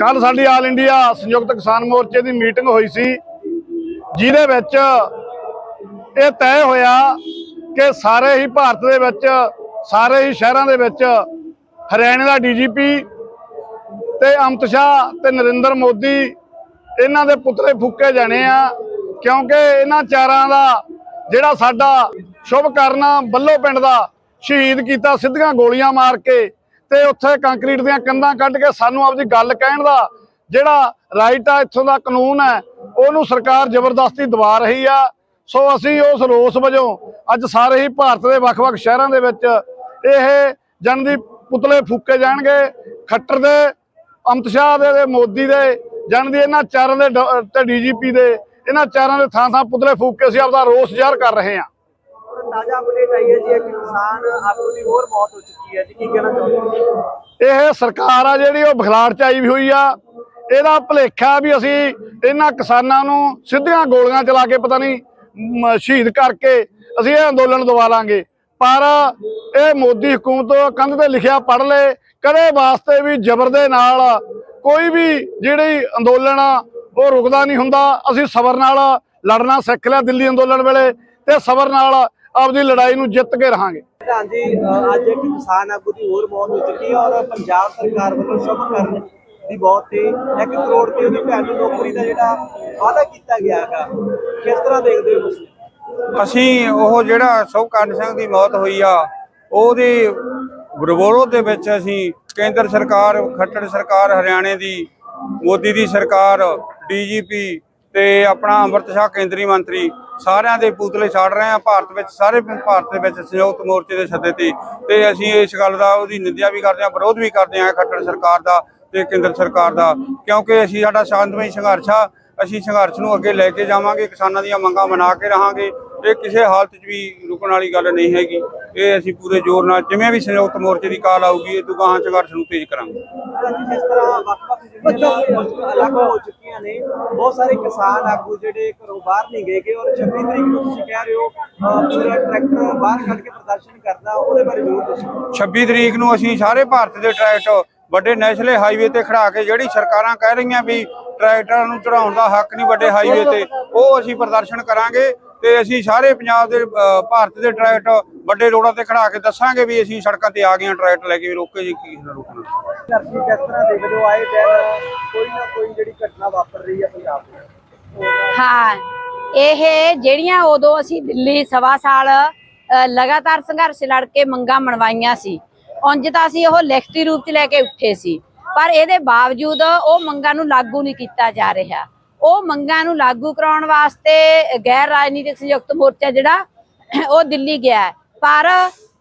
ਕੱਲ ਸਾਡੀ all India ਸੰਯੁਕਤ ਕਿਸਾਨ ਮੋਰਚੇ ਦੀ ਮੀਟਿੰਗ ਹੋਈ ਸੀ, ਜਿਹਦੇ ਵਿੱਚ ਇਹ ਤੈਅ ਹੋਇਆ ਕਿ ਸਾਰੇ ਹੀ ਭਾਰਤ ਦੇ ਵਿੱਚ, ਸਾਰੇ ਹੀ ਸ਼ਹਿਰਾਂ ਦੇ ਵਿੱਚ ਹਰਿਆਣੇ ਦਾ ਡੀਜੀਪੀ ਤੇ ਅਮਿਤ ਸ਼ਾਹ ਤੇ ਨਰਿੰਦਰ ਮੋਦੀ ਇਹਨਾਂ ਦੇ ਪੁਤਲੇ ਫੂਕੇ ਜਾਣੇ ਆ, ਕਿਉਂਕਿ ਇਹਨਾਂ ਚਾਰਾਂ ਦਾ ਜਿਹੜਾ ਸਾਡਾ ਸ਼ੁਭ ਕਰਨਾ ਬੱਲੋ ਪਿੰਡ ਦਾ ਸ਼ਹੀਦ ਕੀਤਾ, ਸਿੱਧੀਆਂ ਗੋਲੀਆਂ ਮਾਰ ਕੇ ਤੇ ਉੱਥੇ ਕੰਕਰੀਟ ਦੀਆਂ ਕੰਧਾਂ ਕੱਢ ਕੇ ਸਾਨੂੰ ਆਪਦੀ ਗੱਲ ਕਹਿਣ ਦਾ ਜਿਹੜਾ ਰਾਈਟ ਆ, ਇੱਥੋਂ ਦਾ ਕਾਨੂੰਨ ਹੈ, ਉਹਨੂੰ ਸਰਕਾਰ ਜ਼ਬਰਦਸਤੀ ਦਬਾ ਰਹੀ ਆ। ਸੋ ਅਸੀਂ ਉਸ ਰੋਸ ਵਜੋਂ ਅੱਜ ਸਾਰੇ ਹੀ ਭਾਰਤ ਦੇ ਵੱਖ-ਵੱਖ ਸ਼ਹਿਰਾਂ ਦੇ ਵਿੱਚ ਇਹ ਜਨ ਦੀ ਪੁਤਲੇ ਫੂਕੇ ਜਾਣਗੇ। ਖੱਟਰ ਦੇ ਅਮਿਤ ਸ਼ਾਹ ਦੇ ਮੋਦੀ ਦੇ, ਜਨ ਦੀ ਇਹਨਾਂ ਚਾਰਾਂ ਦੇ ਡ- ਤੇ ਡੀਜੀਪੀ ਦੇ, ਇਹਨਾਂ ਚਾਰਾਂ ਦੇ ਥਾਂ ਥਾਂ ਪੁਤਲੇ ਫੂਕ ਕੇ ਅਸੀਂ ਆਪਦਾ ਰੋਸ ਜ਼ਾਹਰ ਕਰ ਰਹੇ ਹਾਂ। ਤਾਜ਼ਾ ਅਪਡੇਟ ਆਈ ਹੈ ਜੀ ਇੱਕ ਕਿਸਾਨ ਆਗੂ ਦੀ ਹੋਰ ਮੌਤ ਹੋ ਚੁੱਕੀ ਹੈ ਜੀ ਕੀ ਕਹਿਣਾ ਚਾਹੁੰਦੇ ਇਹ ਸਰਕਾਰ ਆ ਜਿਹੜੀ ਉਹ ਬਖਲਾੜ ਚ ਆਈ ਵੀ ਹੋਈ ਆ। ਇਹਦਾ ਭਲੇਖਾ ਵੀ ਅਸੀਂ ਇਹਨਾਂ ਕਿਸਾਨਾਂ ਨੂੰ ਸਿੱਧੀਆਂ ਗੋਲੀਆਂ ਚਲਾ ਕੇ ਪਤਾ ਨਹੀਂ ਸ਼ਹੀਦ ਕਰਕੇ ਅਸੀਂ ਇਹ ਅੰਦੋਲਨ ਦਵਾ ਲਾਂਗੇ। ਪਰ ਇਹ ਮੋਦੀ ਹਕੂਮਤ ਕੰਧ ਤੇ ਲਿਖਿਆ ਪੜ ਲੈ ਕਦੇ ਵਾਸਤੇ ਵੀ ਜ਼ਬਰ ਦੇ ਨਾਲ ਕੋਈ ਵੀ ਜਿਹੜੀ ਅੰਦੋਲਨ ਆ, ਉਹ ਰੁਕਦਾ ਨਹੀਂ ਹੁੰਦਾ। ਅਸੀਂ ਸਬਰ ਨਾਲ ਲੜਨਾ ਸਿੱਖ ਲਿਆ ਦਿੱਲੀ ਅੰਦੋਲਨ ਵੇਲੇ ਤੇ ਸਬਰ ਨਾਲ ਆਪਦੀ ਲੜਾਈ ਨੂੰ ਜਿੱਤ ਕੇ ਰਹਾਂਗੇ। ਪ੍ਰਧਾਨ ਜੀ ਅ, ਅੱਜ ਇੱਕ ਕਿਸਾਨ ਆਗੂ ਦੀ ਹੋਰ ਮੌਤ ਹੋ ਚੁੱਕੀ ਹੈ ਔਰ ਪੰਜਾਬ ਸਰਕਾਰ ਵੱਲੋਂ ਸ਼ੁਭ ਕਰਨ ਦੀ ਬਹੁਤ ਤੇ 1 ਕਰੋੜ ਤੇ ਉਹਦੀ ਭੈਣ ਨੂੰ ਨੌਕਰੀ ਦਾ ਜਿਹੜਾ ਵਾਅਦਾ ਕੀਤਾ ਗਿਆ ਹੈਗਾ ਕਿਸ ਤਰ੍ਹਾਂ ਦੇਖਦੇ ਹੋ ਤੁਸੀਂ? ਅਸੀਂ ਉਹ ਜਿਹੜਾ ਸੁਖਕਰਨ ਸਿੰਘ ਦੀ ਮੌਤ ਹੋਈ ਆ ਉਹਦੇ ਵਿਰੋਧ ਦੇ ਵਿੱਚ ਅਸੀਂ ਕੇਂਦਰ ਸਰਕਾਰ ਖੱਟੜ ਸਰਕਾਰ ਹਰਿਆਣੇ ਦੀ ਮੋਦੀ ਦੀ ਸਰਕਾਰ ਡੀਜੀਪੀ ਤੇ ਆਪਣਾ ਅੰਮ੍ਰਿਤ ਸ਼ਾਹ ਕੇਂਦਰੀ ਮੰਤਰੀ ਸਾਰਿਆਂ ਦੇ ਪੁਤਲੇ ਛਾੜ ਰਹੇ ਆ ਭਾਰਤ ਵਿੱਚ ਸਾਰੇ ਭਾਰਤ ਦੇ ਵਿੱਚ ਸੰਯੁਕਤ ਮੋਰਚੇ ਦੇ ਸੱਦੇ ਤੇ। ਤੇ ਅਸੀਂ ਇਸ ਗੱਲ ਦਾ, ਉਹਦੀ ਨਿੰਦਿਆ ਵੀ ਕਰਦੇ ਆ ਵਿਰੋਧ ਵੀ ਕਰਦੇ ਆ ਖੱਟੜ ਸਰਕਾਰ ਦਾ ਤੇ ਕੇਂਦਰ ਸਰਕਾਰ ਦਾ। ਕਿਉਂਕਿ ਅਸੀਂ ਸਾਡਾ ਸ਼ਾਂਤਮਈ ਸੰਘਰਸ਼ ਆ। ਅਸੀਂ ਸੰਘਰਸ਼ ਨੂੰ ਅੱਗੇ ਲੈ ਕੇ ਜਾਵਾਂਗੇ, ਕਿਸਾਨਾਂ ਦੀਆਂ ਮੰਗਾਂ ਮਨਾ ਕੇ ਰਹਾਂਗੇ। ਇਹ ਕਿਸੇ ਹਾਲਤ 'ਚ ਵੀ ਰੁਕਣ ਵਾਲੀ ਗੱਲ ਨਹੀਂ ਹੈਗੀ। ਇਹ ਅਸੀਂ ਪੂਰੇ ਜ਼ੋਰ ਨਾਲ ਜਿਵੇਂ ਵੀ ਸੰਯੁਕਤ ਮੋਰਚੇ ਦੀ ਕਾਲ ਆਊਗੀ ਇਹ ਦੁਕਾਨ ਸੰਘਰਸ਼ ਨੂੰ ਤੇਜ਼ ਕਰਾਂਗੇ। ਜਿਸ ਤਰ੍ਹਾਂ ਵੱਖ-ਵੱਖ ਜਿਹੜੀਆਂ ਮੁਸ਼ਕਲਾਂ ਅਲੱਗ ਹੋ ਚੁੱਕੀਆਂ ਨੇ ਬਹੁਤ ਸਾਰੇ ਕਿਸਾਨ ਆਗੂ ਜਿਹੜੇ ਘਰੋਂ ਬਾਹਰ ਨਹੀਂ ਗਏ ਗੇ ਔਰ 26 ਤਰੀਕ ਨੂੰ ਤੁਸੀਂ ਕਹਿ ਰਹੇ ਹੋ ਅ, ਪੂਰਾ ਟਰੈਕਟਰ ਬਾਹਰ ਕੱਢ ਕੇ ਪ੍ਰਦਰਸ਼ਨ ਕਰਦਾ ਉਹਦੇ ਬਾਰੇ ਜ਼ਰੂਰ ਦੱਸੋ। 26 ਤਰੀਕ ਨੂੰ ਅਸੀਂ ਸਾਰੇ ਭਾਰਤ ਦੇ ਟਰੈਕਟਰ ਵੱਡੇ ਨੈਸ਼ਨਲ ਹਾਈਵੇ ਤੇ ਖੜਾ ਕੇ ਜਿਹੜੀ ਸਰਕਾਰਾਂ ਕਹਿ ਰਹੀਆਂ ਵੀ ਟਰੈਕਟਰਾਂ ਨੂੰ ਚੜਾਉਣ ਦਾ ਹੱਕ ਨਹੀਂ ਵੱਡੇ ਹਾਈਵੇ ਤੇ ਉਹ ਅਸੀਂ ਪ੍ਰਦਰਸ਼ਨ ਕਰਾਂਗੇ। ਤੇ ਅਸੀਂ ਸਾਰੇ ਪੰਜਾਬ ਦੇ ਭਾਰਤ ਦੇ ਟਰੈਕਟਰ ਵੱਡੇ ਰੋਡਾਂ ਤੇ ਖੜਾ ਕੇ ਦੱਸਾਂਗੇ ਵੀ ਅਸੀਂ ਸੜਕਾਂ ਤੇ ਆ ਗਏ ਹਾਂ ਟਰੈਕਟਰ ਲੈ ਕੇ ਵੀ ਰੋਕੇ ਜੀ ਕੀ ਰੋਕਣਾ। ਧਰਤੀ ਕਿਸ ਤਰ੍ਹਾਂ ਦੇਖਦੇ ਹੋ? ਆਏ ਦਿਨ ਕੋਈ ਨਾ ਕੋਈ ਜਿਹੜੀ ਘਟਨਾ ਵਾਪਰ ਰਹੀ ਹੈ ਪੰਜਾਬ ਵਿੱਚ। ਹਾਂ ਇਹ ਜਿਹੜੀਆਂ ਉਦੋਂ ਅਸੀਂ ਦਿੱਲੀ ਸਵਾ ਸਾਲ ਲਗਾਤਾਰ ਸੰਘਰਸ਼ ਲੜ ਕੇ ਮੰਗਾਂ ਮਨਵਾਈਆਂ ਸੀ ਉਂਝ ਤਾਂ ਅਸੀਂ ਉਹ ਲਿਖਤੀ ਰੂਪ 'ਚ ਲੈ ਕੇ ਉੱਠੇ ਸੀ ਪਰ ਇਹਦੇ ਬਾਵਜੂਦ ਉਹ ਮੰਗਾਂ ਨੂੰ ਲਾਗੂ ਨਹੀਂ ਕੀਤਾ ਜਾ ਰਿਹਾ। ਉਹ ਮੰਗਾਂ ਨੂੰ ਲਾਗੂ ਕਰਾਉਣ ਵਾਸਤੇ ਗੈਰ ਰਾਜਨੀਤਿਕ ਸੰਯੁਕਤ ਮੋਰਚਾ ਜਿਹੜਾ, ਉਹ ਦਿੱਲੀ ਗਿਆ ਹੈ। ਪਰ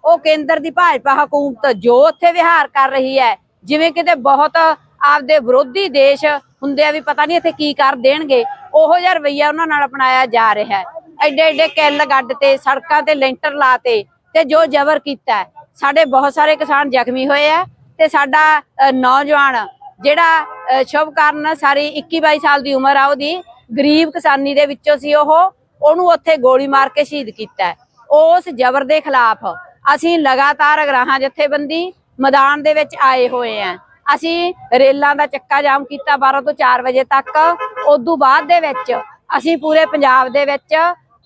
ਉਹ ਕੇਂਦਰ ਦੀ ਭਾਜਪਾ ਹਕੂਮਤ ਜੋ ਉੱਥੇ ਵਿਹਾਰ ਕਰ ਰਹੀ ਹੈ, ਜਿਵੇਂ ਕਿਤੇ ਬਹੁਤ ਆਪਦੇ ਵਿਰੋਧੀ ਦੇਸ਼ ਹੁੰਦੇ ਆ ਵੀ ਪਤਾ ਨਹੀਂ ਇੱਥੇ ਕੀ ਕਰ ਦੇਣਗੇ, ਉਹੋ ਜਿਹਾ ਰਵਈਆ ਉਹਨਾਂ ਨਾਲ ਅਪਣਾਇਆ ਜਾ ਰਿਹਾ ਹੈ ਐਡੇ ਐਡੇ ਕਿੱਲ ਗੱਡ ਤੇ, ਸੜਕਾਂ ਤੇ ਲੈਂਟਰ ਲਾਤੇ ਤੇ ਜੋ ਜ਼ਬਰ ਕੀਤਾ ਸਾਡੇ ਬਹੁਤ ਸਾਰੇ ਕਿਸਾਨ ਜ਼ਖਮੀ ਹੋਏ ਆ, ਤੇ ਸਾਡਾ ਨੌਜਵਾਨ ਜਿਹੜਾ ਸ਼ੁਭ ਕਰਨ ਸਾਰੀ 21 22 ਸਾਲ ਦੀ ਉਮਰ ਆ ਉਹਦੀ। ਗਰੀਬ ਕਿਸਾਨੀ ਦੇ ਵਿੱਚੋਂ ਸੀ ਉਹ। ਉਹਨੂੰ ਉੱਥੇ ਗੋਲੀ ਮਾਰ ਕੇ ਸ਼ਹੀਦ ਕੀਤਾ ਉਸ ਜ਼ਬਰ ਦੇ ਖਿਲਾਫ ਅਸੀਂ ਲਗਾਤਾਰ ਅਗਰਾਹਾਂ ਜਥੇਬੰਦੀ ਮੈਦਾਨ ਦੇ ਵਿੱਚ ਆਏ ਹੋਏ ਆ ਅਸੀਂ ਰੇਲਾਂ ਦਾ ਚੱਕਾ ਜਾਮ ਕੀਤਾ 12 ਤੋਂ 4 ਵਜੇ ਤੱਕ। ਉਦੋਂ ਬਾਅਦ ਦੇ ਵਿੱਚ ਅਸੀਂ ਪੂਰੇ ਪੰਜਾਬ ਦੇ ਵਿੱਚ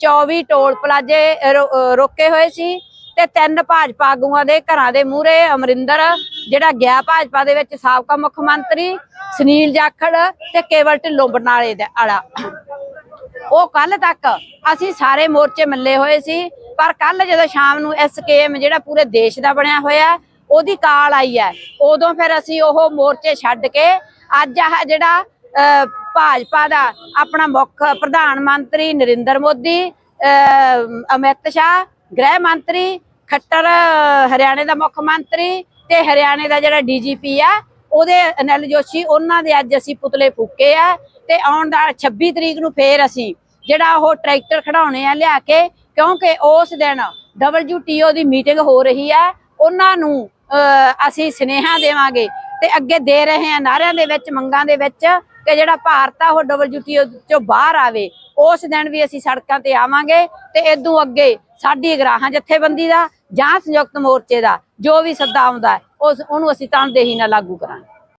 24 ਟੋਲ ਪਲਾਜੇ ਰੋ- ਰੋਕੇ ਹੋਏ ਸੀ। ਤੇ ਤਿੰਨ ਭਾਜਪਾ ਆਗੂਆਂ ਦੇ ਘਰਾਂ ਦੇ ਮੂਹਰੇ ਅਮਰਿੰਦਰ ਜਿਹੜਾ ਗਿਆ ਭਾਜਪਾ ਦੇ ਵਿੱਚ ਸਾਬਕਾ ਮੁੱਖ ਮੰਤਰੀ ਸੁਨੀਲ ਜਾਖੜ ਤੇ ਕੇਵਲ ਢਿੱਲੋਂ ਬਰਨਾਲੇ ਦਾ ਆਲਾ। ਉਹ ਕੱਲ ਤੱਕ ਅਸੀਂ ਸਾਰੇ ਮੋਰਚੇ ਮੱਲੇ ਹੋਏ ਸੀ ਪਰ ਕੱਲ ਜਦੋਂ ਸ਼ਾਮ ਨੂੰ ਐਸਕੇਐਮ ਜਿਹੜਾ ਪੂਰੇ ਦੇਸ਼ ਦਾ ਬਣਿਆ ਹੋਇਆ ਉਹਦੀ ਕਾਲ ਆਈ ਹੈ। ਉਦੋਂ ਫਿਰ ਅਸੀਂ ਉਹ ਮੋਰਚੇ ਛੱਡ ਕੇ ਅੱਜ ਆਹ ਜਿਹੜਾ ਅਹ, ਭਾਜਪਾ ਦਾ ਆਪਣਾ ਮੁੱਖ ਪ੍ਰਧਾਨ ਮੰਤਰੀ ਨਰਿੰਦਰ ਮੋਦੀ ਅਹ, ਅਮਿਤ ਸ਼ਾਹ ਗ੍ਰਹਿ ਮੰਤਰੀ ਖੱਟਰ ਹਰਿਆਣੇ ਦਾ ਮੁੱਖ ਮੰਤਰੀ ਤੇ ਹਰਿਆਣੇ ਦਾ ਜਿਹੜਾ ਡੀਜੀਪੀ ਆ ਉਹਦੇ ਅਨਿਲ ਜੋਸ਼ੀ ਉਹਨਾਂ ਦੇ ਅੱਜ ਅਸੀਂ ਪੁਤਲੇ ਫੂਕੇ ਆ ਤੇ ਆਉਣ ਦਾ 26 ਤਰੀਕ ਨੂੰ ਫੇਰ ਅਸੀਂ ਜਿਹੜਾ ਉਹ ਟਰੈਕਟਰ ਖੜਾਉਣੇ ਆ ਲਿਆ ਕੇ ਕਿਉਂਕਿ ਉਸ ਦਿਨ WTO ਦੀ ਮੀਟਿੰਗ ਹੋ ਰਹੀ ਆ ਉਹਨਾਂ ਨੂੰ ਅਹ, ਅਸੀਂ ਸਨੇਹਾ ਦੇਵਾਂਗੇ ਤੇ ਅੱਗੇ ਦੇ ਰਹੇ ਆ ਨਾਰਿਆਂ ਦੇ ਵਿੱਚ ਮੰਗਾਂ ਦੇ ਵਿੱਚ ਕਿ ਜਿਹੜਾ ਭਾਰਤ ਆ ਉਹ ਡਬਲਯੂਟੀਓ ਚੋਂ ਬਾਹਰ ਆਵੇ। ਉਸ ਦਿਨ ਵੀ ਅਸੀਂ ਸੜਕਾਂ ਤੇ ਆਵਾਂਗੇ ਤੇ ਇਦੋਂ ਅੱਗੇ ਸਾਡੀ ਗਰਾਹਾਂ ਜਥੇਬੰਦੀ ਦਾ ਜਾਂ ਸੰਯੁਕਤ ਮੋਰਚੇ ਦਾ ਜੋ ਵੀ ਸੱਦਾ ਆਉਂਦਾ ਉਸ ਉਹਨੂੰ ਅਸੀਂ ਤਨਦੇਹੀ ਨਾਲ ਲਾਗੂ ਕਰਾਂਗੇ।